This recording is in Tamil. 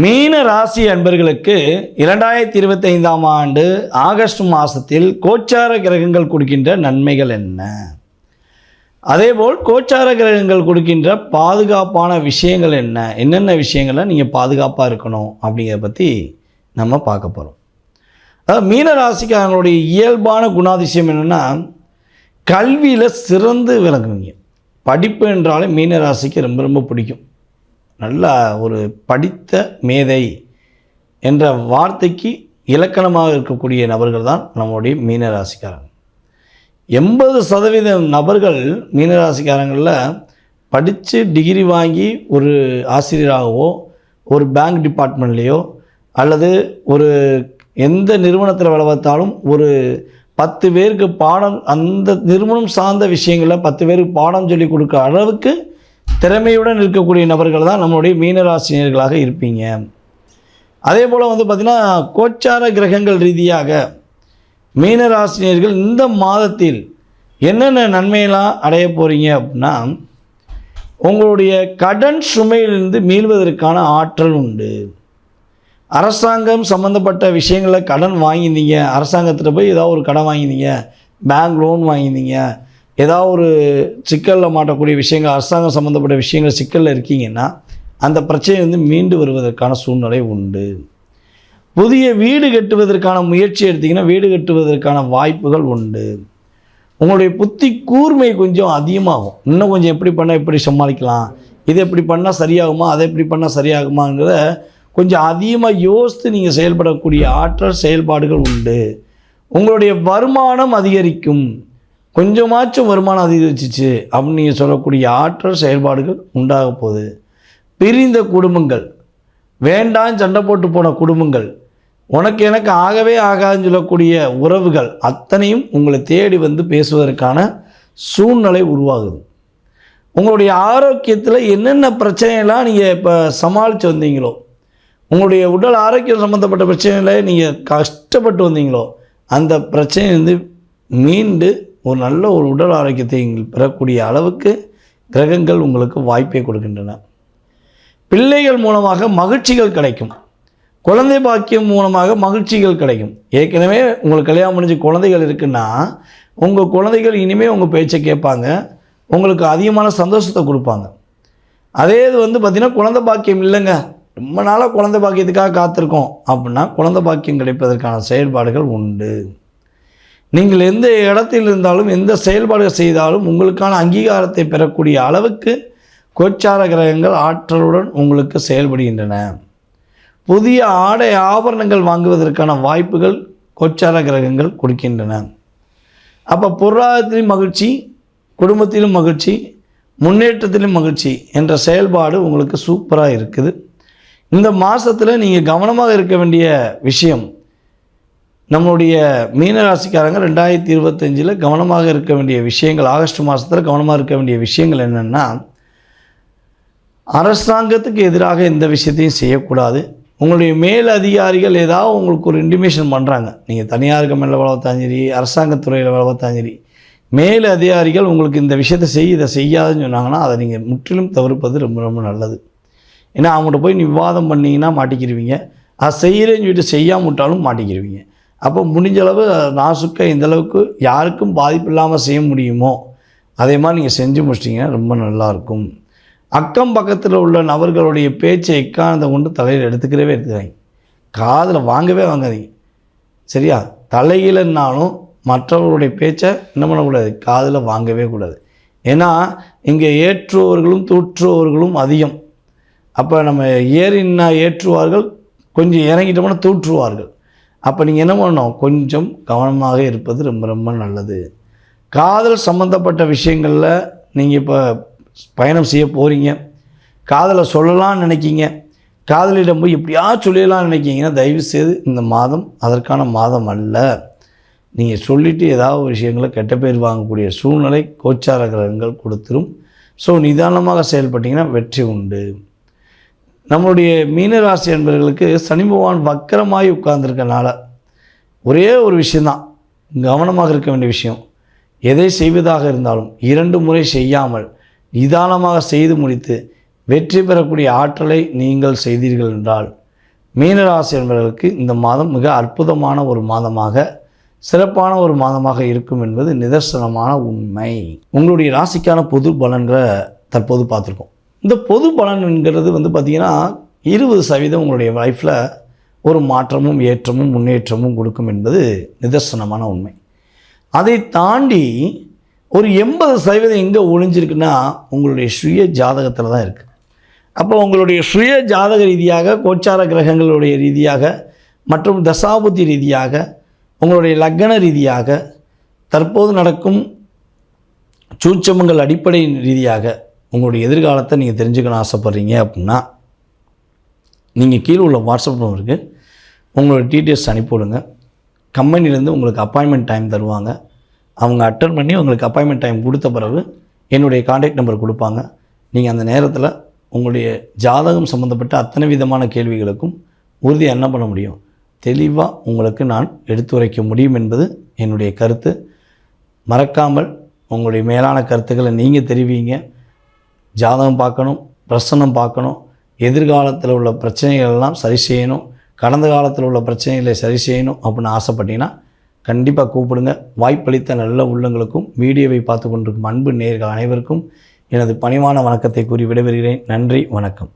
மீன ராசி அன்பர்களுக்கு இரண்டாயிரத்தி இருபத்தி ஐந்தாம் ஆண்டு ஆகஸ்ட் மாதத்தில் கோச்சார கிரகங்கள் கொடுக்கின்ற நன்மைகள் என்ன? அதேபோல் கோச்சார கிரகங்கள் கொடுக்கின்ற பாதுகாப்பான விஷயங்கள் என்ன? என்னென்ன விஷயங்களை நீங்கள் பாதுகாப்பாக இருக்கணும் அப்படிங்கிறத பற்றி நம்ம பார்க்க போகிறோம் அதாவது மீன ராசிக்காரங்களுடைய இயல்பான குணாதிசயம் என்னென்னா கல்வியில் சிறந்து விளங்குவீங்க. படிப்பு என்றாலே மீன ராசிக்கு ரொம்ப ரொம்ப பிடிக்கும். நல்ல ஒரு படித்த மேதை என்ற வார்த்தைக்கு இலக்கணமாக இருக்கக்கூடிய நபர்கள் தான் நம்முடைய மீனராசிக்காரங்க எண்பது சதவீதம் நபர்கள் மீனராசிக்காரங்களில் படித்து டிகிரி வாங்கி ஒரு ஆசிரியராகவோ ஒரு பேங்க் டிபார்ட்மெண்ட்லேயோ அல்லது ஒரு எந்த நிறுவனத்தில் வேலை பார்த்தாலும் ஒரு பத்து பேருக்கு பாடம் அந்த நிறுவனம் சார்ந்த விஷயங்களில் பத்து பேருக்கு பாடம் சொல்லி கொடுக்குற அளவுக்கு திறமையுடன் இருக்கக்கூடிய நபர்கள் தான் நம்மளுடைய மீனராசினியர்களாக இருப்பீங்க. அதே போல் வந்து பார்த்திங்கன்னா கோச்சார கிரகங்கள் ரீதியாக மீனராசினியர்கள் இந்த மாதத்தில் என்னென்ன நன்மையெல்லாம் அடைய போகிறீங்க அப்படின்னா உங்களுடைய கடன் சுமையிலிருந்து மீள்வதற்கான ஆற்றல் உண்டு. அரசாங்கம் சம்மந்தப்பட்ட விஷயங்களில் கடன் வாங்கியிருந்தீங்க அரசாங்கத்தில் போய் ஏதாவது ஒரு கடன் வாங்கியிருந்தீங்க பேங்க் லோன் வாங்கியிருந்தீங்க ஏதாவது ஒரு சிக்கலில் மாட்டக்கூடிய விஷயங்கள் அரசாங்கம் சம்மந்தப்பட்ட விஷயங்கள் சிக்கலில் இருக்கீங்கன்னா அந்த பிரச்சனை வந்து மீண்டு வருவதற்கான சூழ்நிலை உண்டு. புதிய வீடு கட்டுவதற்கான முயற்சி எடுத்திங்கன்னா வீடு கட்டுவதற்கான வாய்ப்புகள் உண்டு. உங்களுடைய புத்தி கூர்மை கொஞ்சம் அதிகமாகும். இன்னும் கொஞ்சம் எப்படி பண்ணால் எப்படி சமாளிக்கலாம்? இது எப்படி பண்ணால் சரியாகுமா? அதை எப்படி பண்ணால் சரியாகுமாங்கிறத கொஞ்சம் அதிகமாக யோசித்து நீங்கள் செயல்படக்கூடிய ஆற்றல் செயல்பாடுகள் உண்டு. உங்களுடைய வருமானம் அதிகரிக்கும். கொஞ்சமாச்சும் வருமானம் அதிகரிச்சிச்சு அப்படின்னு நீங்கள் சொல்லக்கூடிய ஆற்றல் செயல்பாடுகள் உண்டாக போகுது. பிரிந்த குடும்பங்கள் வேண்டாம் சண்டை போட்டு போன குடும்பங்கள் உனக்கு எனக்கு ஆகவே ஆகாதுன்னு சொல்லக்கூடிய உறவுகள் அத்தனையும் உங்களை தேடி வந்து பேசுவதற்கான சூழ்நிலை உருவாகுது. உங்களுடைய ஆரோக்கியத்தில் என்னென்ன பிரச்சனையெல்லாம் நீங்கள் இப்போ சமாளித்து வந்தீங்களோ உங்களுடைய உடல் ஆரோக்கியம் சம்மந்தப்பட்ட பிரச்சனைகளை நீங்கள் கஷ்டப்பட்டு வந்தீங்களோ அந்த பிரச்சனையிலிருந்து மீண்டு ஒரு நல்ல ஒரு உடல் ஆரோக்கியத்தை நீங்கள் பெறக்கூடிய அளவுக்கு கிரகங்கள் உங்களுக்கு வாய்ப்பை கொடுக்கின்றன. பிள்ளைகள் மூலமாக மகிழ்ச்சிகள் கிடைக்கும். குழந்தை பாக்கியம் மூலமாக மகிழ்ச்சிகள் கிடைக்கும். ஏற்கனவே உங்களுக்கு கல்யாணம் முடிஞ்ச குழந்தைகள் இருக்குன்னா உங்கள் குழந்தைகள் இனிமேல் உங்கள் பேச்சை கேட்பாங்க. உங்களுக்கு அதிகமான சந்தோஷத்தை கொடுப்பாங்க. அதே இது வந்து பார்த்திங்கன்னா குழந்தை பாக்கியம் இல்லைங்க. ரொம்ப நாளாக குழந்தை பாக்கியத்துக்காக காத்திருக்கோம். அப்படின்னா குழந்தை பாக்கியம் கிடைப்பதற்கான செயல்பாடுகள் உண்டு. நீங்கள் எந்த இடத்தில் இருந்தாலும் எந்த செயல்பாடுகள் செய்தாலும் உங்களுக்கான அங்கீகாரத்தை பெறக்கூடிய அளவுக்கு கோச்சார கிரகங்கள் ஆற்றலுடன் உங்களுக்கு செயல்படுகின்றன. புதிய ஆடை ஆபரணங்கள் வாங்குவதற்கான வாய்ப்புகள் கோச்சார கிரகங்கள் கொடுக்கின்றன. அப்போ பொருளாதாரத்திலும் மகிழ்ச்சி குடும்பத்திலும் மகிழ்ச்சி முன்னேற்றத்திலும் மகிழ்ச்சி என்ற செயல்பாடு உங்களுக்கு சூப்பராக இருக்குது. இந்த மாதத்தில் நீங்கள் கவனமாக இருக்க வேண்டிய விஷயம் நம்மளுடைய மீனராசிக்காரங்க ரெண்டாயிரத்தி இருபத்தஞ்சில் கவனமாக இருக்க வேண்டிய விஷயங்கள் ஆகஸ்ட் மாதத்தில் கவனமாக இருக்க வேண்டிய விஷயங்கள் என்னென்னா அரசாங்கத்துக்கு எதிராக எந்த விஷயத்தையும் செய்யக்கூடாது. உங்களுடைய மேல் அதிகாரிகள் ஏதாவது உங்களுக்கு ஒரு இன்டிமேஷன் பண்ணுறாங்க நீங்கள் தனியார் கம்பெனியில் வேலை பார்த்தாலும் சரி அரசாங்கத்துறையில் வேலை பார்த்தாலும் சரி மேல் அதிகாரிகள் உங்களுக்கு இந்த விஷயத்தை செய் இதை செய்யாதுன்னு சொன்னாங்கன்னா அதை நீங்கள் முற்றிலும் தவிர்ப்பது ரொம்ப ரொம்ப நல்லது. ஏன்னா அவங்கள்ட்ட போய் நீ விவாதம் பண்ணிங்கன்னா மாட்டிக்கிருவீங்க. அதை செய்கிறேன்னு சொல்லிட்டு செய்யாம விட்டாலும் அப்போ முடிஞ்சளவு நாசுக்கை இந்தளவுக்கு இந்த அளவுக்கு யாருக்கும் பாதிப்பு இல்லாமல் செய்ய முடியுமோ? அதே மாதிரி நீங்கள் செஞ்சு முடிச்சிட்டிங்கன்னா ரொம்ப நல்லாயிருக்கும் அக்கம் பக்கத்தில் உள்ள நபர்களுடைய பேச்சை எக்காரணத்தை கொண்டு தலையில் எடுத்துக்கிறவே எடுத்துக்கிறாங்க காதில் வாங்கவே வாங்காதீங்க. சரியா? தலையிலன்னாலும் மற்றவர்களுடைய பேச்சை என்ன பண்ணக்கூடாது? காதில் வாங்கவே கூடாது. ஏன்னா இங்கே ஏற்றுவர்களும் தூற்றுபவர்களும் அதிகம். அப்போ நம்ம ஏறினா ஏற்றுவார்கள் கொஞ்சம் இறங்கிட்டோம்னா தூற்றுவார்கள். அப்போ நீங்கள் என்ன பண்ணணும்? கொஞ்சம் கவனமாக இருப்பது ரொம்ப ரொம்ப நல்லது. காதல் சம்மந்தப்பட்ட விஷயங்களில் நீங்கள் இப்போ பயணம் செய்ய போகிறீங்க காதலை சொல்லலாம்னு நினைக்கிங்க. காதலிடம் போய் எப்படியா சொல்லிடலாம்னு நினைக்கிங்கன்னா தயவு செய்து இந்த மாதம் அதற்கான மாதம் அல்ல. நீங்கள் சொல்லிவிட்டு ஏதாவது ஒரு விஷயங்களை கெட்ட பேர் வாங்கக்கூடிய சூழ்நிலை கோச்சார கிரகங்கள் கொடுத்துரும். ஸோ நிதானமாக செயல்பட்டிங்கன்னா வெற்றி உண்டு. நம்மளுடைய மீனராசி என்பவர்களுக்கு சனி பகவான் வக்கரமாகி உட்கார்ந்துருக்கனால ஒரே ஒரு விஷயந்தான் கவனமாக இருக்க வேண்டிய விஷயம். எதை செய்வதாக இருந்தாலும் இரண்டு முறை செய்யாமல் நிதானமாக செய்து முடித்து வெற்றி பெறக்கூடிய ஆற்றலை நீங்கள் செய்தீர்கள் என்றால் மீனராசி என்பவர்களுக்கு இந்த மாதம் மிக அற்புதமான ஒரு மாதமாக சிறப்பான ஒரு மாதமாக இருக்கும் என்பது நிதர்சனமான உண்மை. உங்களுடைய ராசிக்கான பொது பலன்களை தற்போது பார்த்துருக்கோம். இந்த பொது பலன்கிறது வந்து பார்த்திங்கன்னா இருபது சதவீதம் உங்களுடைய லைஃப்பில் ஒரு மாற்றமும் ஏற்றமும் முன்னேற்றமும் கொடுக்கும் என்பது நிதர்சனமான உண்மை. அதை தாண்டி ஒரு எண்பது சதவீதம் எங்கே ஒழிஞ்சிருக்குன்னா உங்களுடைய சுய ஜாதகத்தில் தான் இருக்குது அப்போ உங்களுடைய சுய ஜாதக ரீதியாக கோச்சார கிரகங்களுடைய ரீதியாக மற்றும் தசாபுத்தி ரீதியாக உங்களுடைய லக்ன ரீதியாக தற்போது நடக்கும் சூச்சமங்கள் அடிப்படை ரீதியாக உங்களுடைய எதிர்காலத்தை நீங்கள் தெரிஞ்சுக்கணும் ஆசைப்பட்றீங்க அப்படின்னா நீங்கள் கீழே உள்ள வாட்ஸ்அப் நம்பருக்கு உங்களோட டீட்டெயில்ஸ் அனுப்பிவிடுங்க. கம்பெனிலேருந்து உங்களுக்கு அப்பாயின்மெண்ட் டைம் தருவாங்க. அவங்க அட்டன் பண்ணி உங்களுக்கு அப்பாயின்மெண்ட் டைம் கொடுத்த பிறகு என்னுடைய காண்டாக்ட் நம்பர் கொடுப்பாங்க. நீங்கள் அந்த நேரத்தில் உங்களுடைய ஜாதகம் சம்மந்தப்பட்ட அத்தனை விதமான கேள்விகளுக்கும் உறுதியாக என்ன பண்ண முடியும்? தெளிவாக உங்களுக்கு நான் எடுத்துரைக்க முடியும் என்பது என்னுடைய கருத்து. மறக்காமல் உங்களுடைய மேலான கருத்துக்களை நீங்கள் தெரிவிங்க. ஜாதகம் பார்க்கணும் பிரசன்னம் பார்க்கணும் எதிர்காலத்தில் உள்ள பிரச்சனைகள் எல்லாம் சரி செய்யணும் கடந்த காலத்தில் உள்ள பிரச்சனைகளை சரி செய்யணும் அப்படின்னு ஆசைப்பட்டீங்கன்னா கண்டிப்பாக கூப்பிடுங்க. வாய்ப்பளித்த நல்ல உள்ளங்களுக்கும் வீடியோவை பார்த்து கொண்டிருக்கும் அன்பு நேர்கள் அனைவருக்கும் எனது பணிவான வணக்கத்தை கூறி விடைபெறுகிறேன். நன்றி வணக்கம்.